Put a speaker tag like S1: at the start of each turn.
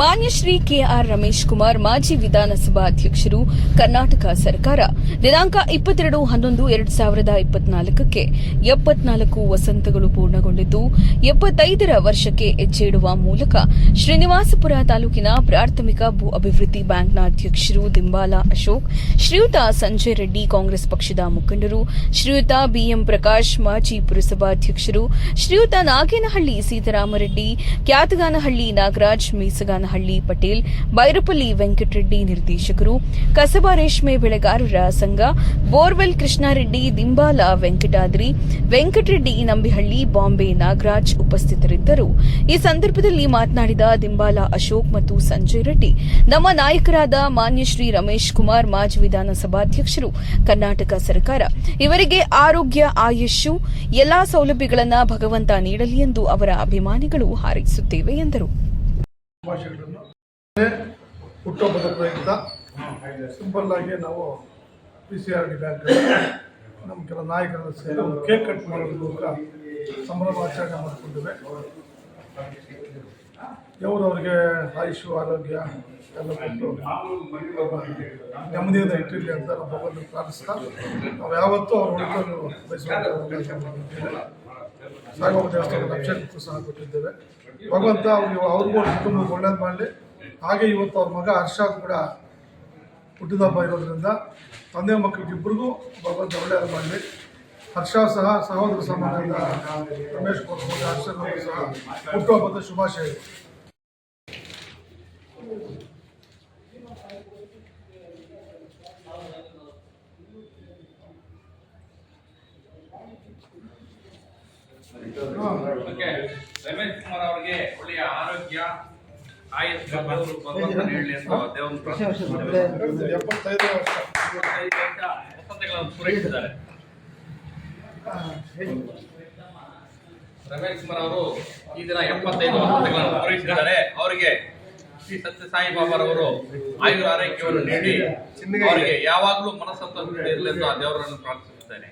S1: ಮಾನ್ಯ ಶ್ರೀ ಕೆಆರ್ ರಮೇಶ್ ಕುಮಾರ್, ಮಾಜಿ ವಿಧಾನಸಭಾ ಅಧ್ಯಕ್ಷರು, ಕರ್ನಾಟಕ ಸರ್ಕಾರ. ದಿನಾಂಕ ಇಪ್ಪತ್ತೆರಡು, ಹನ್ನೊಂದು, ಎರಡು ಸಾವಿರದ ಇಪ್ಪತ್ನಾಲ್ಕಕ್ಕೆ ಎಪ್ಪತ್ನಾಲ್ಕು ವಸಂತಗಳು ಪೂರ್ಣಗೊಂಡಿದ್ದು, ಎಪ್ಪತ್ತೈದರ ವರ್ಷಕ್ಕೆ ಹೆಜ್ಜೆ ಇಡುವ ಮೂಲಕ ಶ್ರೀನಿವಾಸಪುರ ತಾಲೂಕಿನ ಪ್ರಾಥಮಿಕ ಭೂ ಅಭಿವೃದ್ಧಿ ಬ್ಯಾಂಕ್ನ ಅಧ್ಯಕ್ಷರು ದಿಂಬಾಲ ಅಶೋಕ್, ಶ್ರೀಯುತ ಸಂಜಯ್ ರೆಡ್ಡಿ ಕಾಂಗ್ರೆಸ್ ಪಕ್ಷದ ಮುಖಂಡರು, ಶ್ರೀಯುತ ಬಿಎಂ ಪ್ರಕಾಶ್ ಮಾಜಿ ಪುರಸಭಾಧ್ಯಕ್ಷರು ಶ್ರೀಯುತ ನಾಗೇನಹಳ್ಳಿ ಸೀತಾರಾಮರೆಡ್ಡಿ ಕ್ಯಾತಗಾನಹಳ್ಳಿ ನಾಗರಾಜ್ ಮೀಸಗಾನಹಳ್ಳಿ ಪಟೇಲ್, ಬೈರಪಲ್ಲಿ ವೆಂಕಟರೆಡ್ಡಿ ನಿರ್ದೇಶಕರು, ಕಸಬಾ ರೇಷ್ಮೆ ಬೆಳೆಗಾರರ ಸಂಘ, ಬೋರ್ವೆಲ್ ಕೃಷ್ಣಾರೆಡ್ಡಿ, ದಿಂಬಾಲ ವೆಂಕಟಾದ್ರಿ, ವೆಂಕಟರೆಡ್ಡಿ ನಂಬಿಹಳ್ಳಿ, ಬಾಂಬೆ ನಾಗರಾಜ್ ಉಪಸ್ಥಿತರಿದ್ದರು. ಈ ಸಂದರ್ಭದಲ್ಲಿ ಮಾತನಾಡಿದ ದಿಂಬಾಲ ಅಶೋಕ್ ಮತ್ತು ಸಂಜಯ್ ರೆಡ್ಡಿ, ನಮ್ಮ ನಾಯಕರಾದ ಮಾನ್ಯ ಶ್ರೀ ರಮೇಶ್ ಕುಮಾರ್ ಮಾಜಿ ವಿಧಾನಸಭಾಧ್ಯಕ್ಷರು, ಕರ್ನಾಟಕ ಸರ್ಕಾರ, ಇವರಿಗೆ ಆರೋಗ್ಯ ಆಯುಷ್ಯು ಎಲ್ಲಾ ಸೌಲಭ್ಯಗಳನ್ನು ಭಗವಂತ ನೀಡಲಿ ಎಂದು ಅವರ ಅಭಿಮಾನಿಗಳು ಹಾರೈಸುತ್ತೇವೆ ಎಂದರು.
S2: ಭಾಷೆಗಳನ್ನು. ಹುಟ್ಟುಹಬ್ಬದ ಪ್ರಯುಕ್ತ. ಸಿಂಪಲ್ ಆಗಿ ನಾವು P C R D bank ನಮ್ಮ ಕೆಲ ನಾಯಕರ ಸೇರಿ ಕೇಕ್ ಕಟ್ ಮಾಡೋದ್ರ ಮೂಲಕ ಸಂಭ್ರಮಾಚರಣೆ ಮಾಡಿಕೊಂಡಿವೆ. ದೇವರು ಅವ್ರಿಗೆ ಆಯುಷು, ಆರೋಗ್ಯ ಎಲ್ಲ ಕೊಟ್ಟು ನೆಮ್ಮದಿಯಿಂದ ಇಟ್ಟಿರಲಿ ಅಂತ ನಮ್ಮ ಭಗವಂತ ಪ್ರಾರ್ಥಿಸ್ತಾ, ನಾವು ಯಾವತ್ತೂ ಅವ್ರ ಉಳಿಕೊಂಡು ಬಯಸುವಂತ ಸಾಗವ ದೇವಸ್ಥಾನದ ಅಭಿಷೇಕಕ್ಕೂ ಸಹ ಕೊಟ್ಟಿದ್ದೇವೆ ಭಗವಂತ ಅವ್ರಿಗೆ ಅವ್ರಿಗೂ ಅವ್ರ ಕುಟುಂಬಕ್ಕೆ ಒಳ್ಳೇದು ಮಾಡಲಿ. ಹಾಗೆ ಇವತ್ತು ಅವ್ರ ಮಗ ಹರ್ಷ ಕೂಡ ಹುಟ್ಟಿದಬ್ಬ ಇರೋದ್ರಿಂದ ತಂದೆ ಮಕ್ಕಳಿಗೆ ಇಬ್ಬರಿಗೂ ಭಗವಂತ ಒಳ್ಳೆಯದು ಮಾಡಲಿ. ಹರ್ಷ ಸಹ ಸಹೋದರ ಸಮಾನದ ರಮೇಶ್ ಕೊಟ್ಟು ಹರ್ಷ ಸಹ ಹುಟ್ಟುಹಬ್ಬದ ಶುಭಾಶಯಗಳು
S3: ಓಕೆ ರಮೇಶ್ ಕುಮಾರ್ ಅವರಿಗೆ ಒಳ್ಳೆಯ ಆರೋಗ್ಯ ಆಯಸ್ಸು ಭಗವಂತ ಭಗವಂತ ನೀಡಲಿ ಅಂತ ಪ್ರಾರ್ಥಿಸುತ್ತೇವೆ.
S2: ಎಪ್ಪತ್ತೈದು ವರ್ಷ.
S3: ವಸಂತಗಳನ್ನು ಪೂರೈಸಿದ್ದಾರೆ. ರಮೇಶ್ ಕುಮಾರ್ ಅವರು ಈ ದಿನ ಎಪ್ಪತ್ತೈದು ವಸಂತಗಳನ್ನು ಪೂರೈಸಿದ್ದಾರೆ. ಅವರಿಗೆ ಶ್ರೀ ಸತ್ಯ ಸಾಯಿ ಬಾಬಾರವರು ಆಯುರ ಆರೋಗ್ಯವನ್ನು ನೀಡಿ ಅವರಿಗೆ ಯಾವಾಗಲೂ ಮನಸ್ಸಂತ ಇರಲಿ ಅಂತ ದೇವರನ್ನು ಪ್ರಾರ್ಥಿಸುತ್ತೇನೆ.